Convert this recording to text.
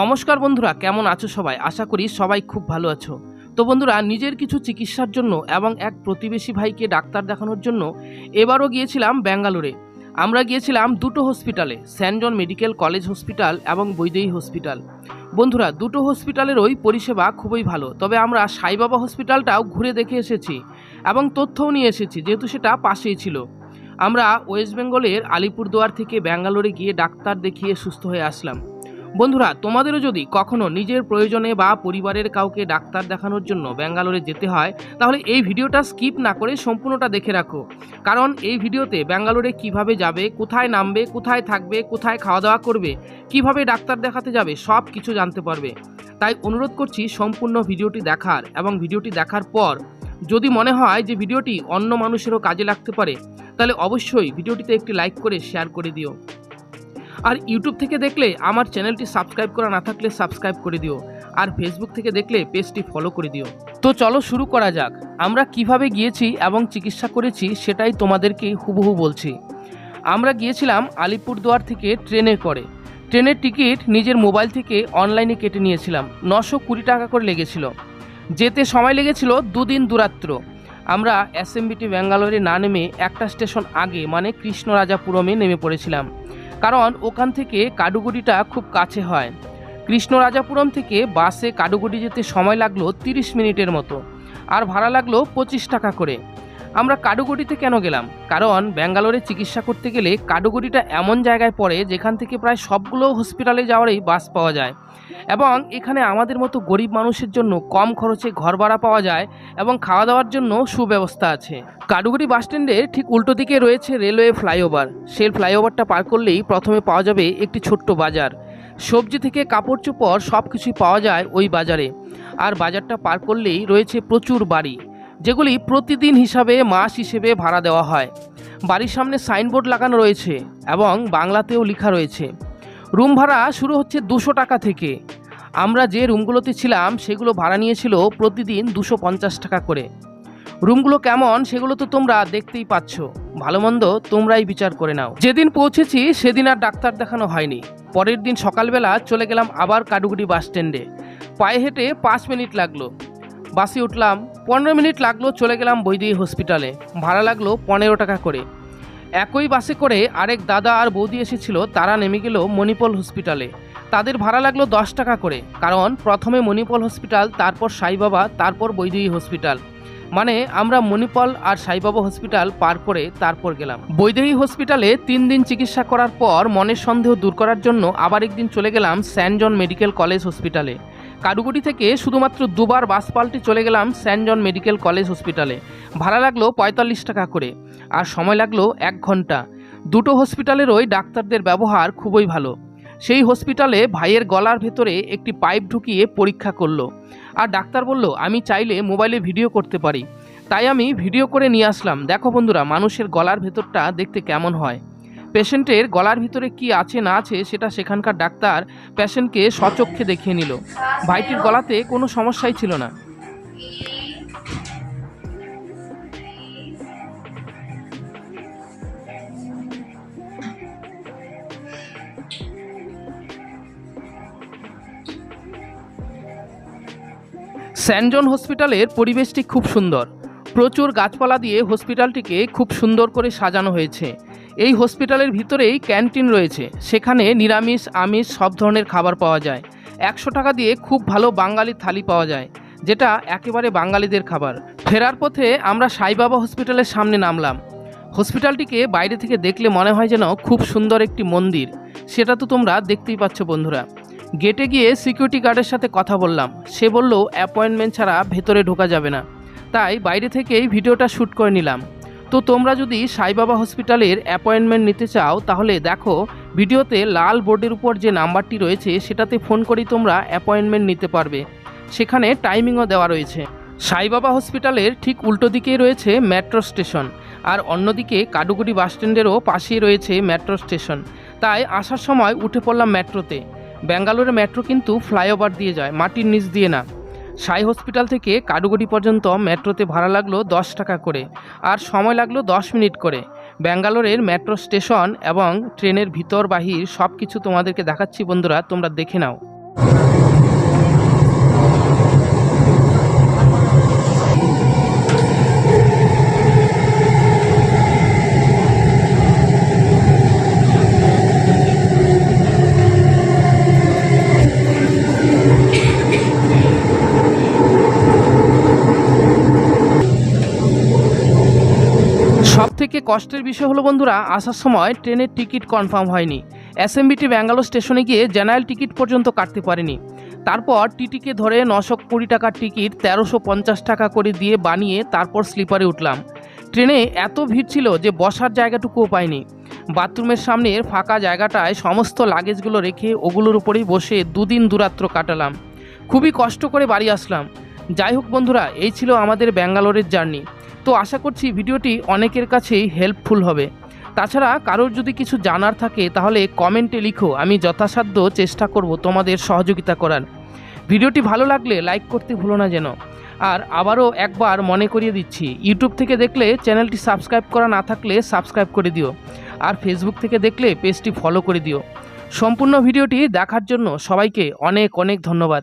নমস্কার বন্ধুরা, কেমন আছো সবাই? আশা করি সবাই খুব ভালো আছো। তো বন্ধুরা, নিজের কিছু চিকিৎসার জন্য এবং এক প্রতিবেশী ভাইকে ডাক্তার দেখানোর জন্য এবারও গিয়েছিলাম ব্যাঙ্গালোরে। আমরা গিয়েছিলাম দুটো হসপিটালে Saint John medical college hospital এবং বৈদেহী হসপিটাল বন্ধুরা, দুটো হসপিটালেরই পরিষেবা খুবই ভালো, তবে আমরা সাইবাবা হসপিটালটাও ঘুরে দেখে এসেছি এবং তথ্যও নিয়ে এসেছি, যেহেতু সেটা পাশেই ছিল। আমরা ওয়েস্ট বেঙ্গলের আলিপুরদুয়ার থেকে ব্যাঙ্গালোরে গিয়ে ডাক্তার দেখিয়ে সুস্থ হয়ে আসলাম। বন্ধুরা, তোমাদেরও যদি কখনো নিজের প্রয়োজনে বা পরিবারের কাউকে ডাক্তার দেখানোর জন্য ব্যাঙ্গালোরে যেতে হয়, তাহলে এই ভিডিওটা স্কিপ না করে সম্পূর্ণটা দেখে রাখো। কারণ এই ভিডিওতে ব্যাঙ্গালোরে কীভাবে যাবে, কোথায় নামবে, কোথায় থাকবে, কোথায় খাওয়া দাওয়া করবে, কীভাবে ডাক্তার দেখাতে যাবে, সব কিছু জানতে পারবে। তাই অনুরোধ করছি সম্পূর্ণ ভিডিওটি দেখার এবং ভিডিওটি দেখার পর যদি মনে হয় যে ভিডিওটি অন্য মানুষেরও কাজে লাগতে পারে, তাহলে অবশ্যই ভিডিওটিতে একটি লাইক করে শেয়ার করে দিও। আর ইউটিউব থেকে দেখলে আমার চ্যানেলটি সাবস্ক্রাইব করা না থাকলে সাবস্ক্রাইব করে দিও। আর ফেসবুক থেকে দেখলে পেজটি ফলো করে দিও। তো চলো শুরু করা যাক। আমরা কীভাবে গিয়েছি এবং চিকিৎসা করেছি সেটাই তোমাদেরকে হুবহু বলছি। আমরা গিয়েছিলাম আলিপুরদুয়ার থেকে ট্রেনে করে। ট্রেনের টিকিট নিজের মোবাইল থেকে অনলাইনে কেটে নিয়েছিলাম। নশো কুড়ি টাকা করে লেগেছিল। যেতে সময় লেগেছিল দুদিন দূরাত্র। আমরা এসএমবিটি ব্যাঙ্গালোরে না নেমে একটা স্টেশন আগে মানে কৃষ্ণরাজাপুরমে নেমে পড়েছিলাম। কারণ ওখান থেকে কাডুগুড়িটা খুব কাছে হয়। কৃষ্ণরাজাপুরম থেকে বাসে কাডুগুড়ি যেতে সময় লাগল তিরিশ মিনিটের মতো। আর ভাড়া লাগল পঁচিশ টাকা করে। আমরা কাডুগুড়িতে কেন গেলাম? কারণ ব্যাঙ্গালোরে চিকিৎসা করতে গেলে কাডুগুড়িটা এমন জায়গায় পড়ে যেখান থেকে প্রায় সবগুলো হসপিটালে যাওয়ারই বাস পাওয়া যায়। এবং এখানে আমাদের মতো গরিব মানুষের জন্য কম খরচে ঘর ভাড়া পাওয়া যায় এবং খাওয়া দাওয়ার জন্য সুব্যবস্থা আছে। কাডুগুড়ি বাসস্ট্যান্ডের ঠিক উল্টো দিকে রয়েছে রেলওয়ে ফ্লাইওভার। সেই ফ্লাইওভারটা পার করলেই প্রথমে পাওয়া যাবে একটি ছোট্ট বাজার। সবজি থেকে কাপড় চোপড় সব কিছুই পাওয়া যায় ওই বাজারে। আর বাজারটা পার করলেই রয়েছে প্রচুর বাড়ি। যেগুলি প্রতিদিন হিসাবে মাস হিসেবে ভাড়া দেওয়া হয়। বাড়ির সামনে সাইনবোর্ড লাগানো রয়েছে এবং বাংলাতেও লেখা রয়েছে, রুম ভাড়া শুরু হচ্ছে দুশো টাকা থেকে। আমরা যে রুমগুলোতে ছিলাম, সেগুলো ভাড়া নিয়েছিল প্রতিদিন দুশো পঞ্চাশ টাকা করে। রুমগুলো কেমন, সেগুলো তো তোমরা দেখতেই পাচ্ছ। ভালো মন্দ তোমরাই বিচার করে নাও। যেদিন পৌঁছেছি, সেদিন আর ডাক্তার দেখানো হয়নি। পরের দিন সকালবেলা চলে গেলাম আবার কাডুগুড়ি বাস স্ট্যান্ডে পায়ে হেঁটে পাঁচ মিনিট লাগল। বাসে উঠলাম, পনেরো মিনিট লাগল চলে গেলাম বৈদেহী হসপিটালে। ভাড়া লাগল পনেরো টাকা করে। একই বাসে করে আরেক দাদা আর বৌদি এসেছিল, তারা নেমে গেল মণিপল হসপিটালে। তাদের ভাড়া লাগল দশ টাকা করে, কারণ প্রথমে মণিপল হসপিটাল, তারপর সাইবাবা, তারপর বৈদেহী হসপিটাল। মানে আমরা মণিপল আর সাইবাবা হসপিটাল পার করে তারপর গেলাম। বৈদেহী হসপিটালে তিন দিন চিকিৎসা করার পর মনের সন্দেহ দূর করার জন্য আবার একদিন চলে গেলাম সেন্ট জন মেডিকেল কলেজ হসপিটালে। কাডুগুড়ি থেকে শুধুমাত্র দুবার বাস পাল্টে চলে গেলাম সেন্ট জন মেডিকেল কলেজ হসপিটালে। ভাড়া লাগল পঁয়তাল্লিশ টাকা করে, আর সময় লাগল এক ঘণ্টা। দুটো হসপিটালেরই ডাক্তারদের ব্যবহার খুবই ভালো। সেই হসপিটালে ভাইয়ের গলার ভেতরে একটি পাইপ ঢুকিয়ে পরীক্ষা করল। আর ডাক্তার বলল, আমি চাইলে মোবাইলে ভিডিও করতে পারি। তাই আমি ভিডিও করে নিয়ে আসলাম। দেখো বন্ধুরা, মানুষের গলার ভেতরটা দেখতে কেমন হয়। পেশেন্টের গলার ভিতরে কি আছে না আছে সেটা সেখানকার ডাক্তার পেশেন্টকে সচক্ষে দেখিয়ে নিল। ভাইটির গলাতে কোনো সমস্যাই ছিল না। স্যানজন হসপিটালের পরিবেশটি খুব সুন্দর। প্রচুর গাছপালা দিয়ে হসপিটালটিকে খুব সুন্দর করে সাজানো হয়েছে। এই হসপিটালের ভিতরেই ক্যান্টিন রয়েছে। সেখানে নিরামিষ, আমিষ সব ধরনের খাবার পাওয়া যায়। একশো টাকা দিয়ে খুব ভালো বাঙালি থালি পাওয়া যায়, যেটা একেবারে বাঙালিদের খাবার। ফেরার পথে আমরা সাইবাবা হসপিটালের সামনে নামলাম। হসপিটালটিকে বাইরে থেকে দেখলে মনে হয় যেন খুব সুন্দর একটি মন্দির। সেটা তো তোমরা দেখতেই পাচ্ছ বন্ধুরা। গেটে গিয়ে সিকিউরিটি গার্ডের সাথে কথা বললাম। সে বলল, অ্যাপয়েন্টমেন্ট ছাড়া ভেতরে ঢোকা যাবে না। তাই বাইরে থেকেই ভিডিওটা শ্যুট করে নিলাম। তো তোমরা যদি সাইবাবা হসপিটালের অ্যাপয়েন্টমেন্ট নিতে চাও, তাহলে দেখো, ভিডিওতে লাল বোর্ডের উপর যে নাম্বারটি রয়েছে, সেটাতে ফোন করেই তোমরা অ্যাপয়েন্টমেন্ট নিতে পারবে। সেখানে টাইমিংও দেওয়া রয়েছে। সাইবাবা হসপিটালের ঠিক উল্টো দিকেই রয়েছে মেট্রো স্টেশন, আর অন্যদিকে কাডুগুড়ি বাসস্ট্যান্ডেরও পাশেই রয়েছে মেট্রো স্টেশন। তাই আসার সময় উঠে পড়লাম মেট্রোতে। ব্যাঙ্গালোরে মেট্রো কিন্তু ফ্লাইওভার দিয়ে যায়, মাটির নিচ দিয়ে না। সাই হসপিটাল থেকে কাডুগুড়ি পর্যন্ত মেট্রোতে ভাড়া লাগল দশ টাকা করে আর সময় লাগল দশ মিনিট করে। ব্যাঙ্গালোরের মেট্রো স্টেশন এবং ট্রেনের ভিতর বাহির সব কিছু তোমাদেরকে দেখাচ্ছি বন্ধুরা, তোমরা দেখে নাও। সব থেকে কষ্টের বিষয় হলো বন্ধুরা, আসার সময় ট্রেনের টিকিট কনফার্ম হয়নি। এসএমবিটি ব্যাঙ্গালোর স্টেশনে গিয়ে জেনারেল টিকিট পর্যন্ত কাটতে পারেনি। তারপর টিটিকে ধরে নশো কুড়ি টাকার টিকিট তেরোশো পঞ্চাশ টাকা করে দিয়ে বানিয়ে তারপর স্লিপারে উঠলাম। ট্রেনে এত ভিড় ছিল যে বসার জায়গাটুকুও পাইনি। বাথরুমের সামনের ফাঁকা জায়গাটায় সমস্ত লাগেজগুলো রেখে ওগুলোর উপরেই বসে দুদিন দূরাত্র কাটালাম। খুবই কষ্ট করে বাড়ি আসলাম। যাই হোক বন্ধুরা, এই ছিল আমাদের ব্যাঙ্গালোরের জার্নি। তো আশা করছি ভিডিওটি অনেকের কাছেই হেল্পফুল হবে। তাছাড়া কারোর যদি কিছু জানার থাকে, তাহলে কমেন্টে লিখো, আমি যথাসাধ্য চেষ্টা করব তোমাদের সহযোগিতা করার। ভিডিওটি ভালো লাগলে লাইক করতে ভুলো না যেন। আর আবারও একবার মনে করিয়ে দিচ্ছি ইউটিউব থেকে দেখলে চ্যানেলটি সাবস্ক্রাইব করা না থাকলে সাবস্ক্রাইব করে দিও। আর ফেসবুক থেকে দেখলে পেজটি ফলো করে দিও। সম্পূর্ণ ভিডিওটি দেখার জন্য সবাইকে অনেক অনেক ধন্যবাদ।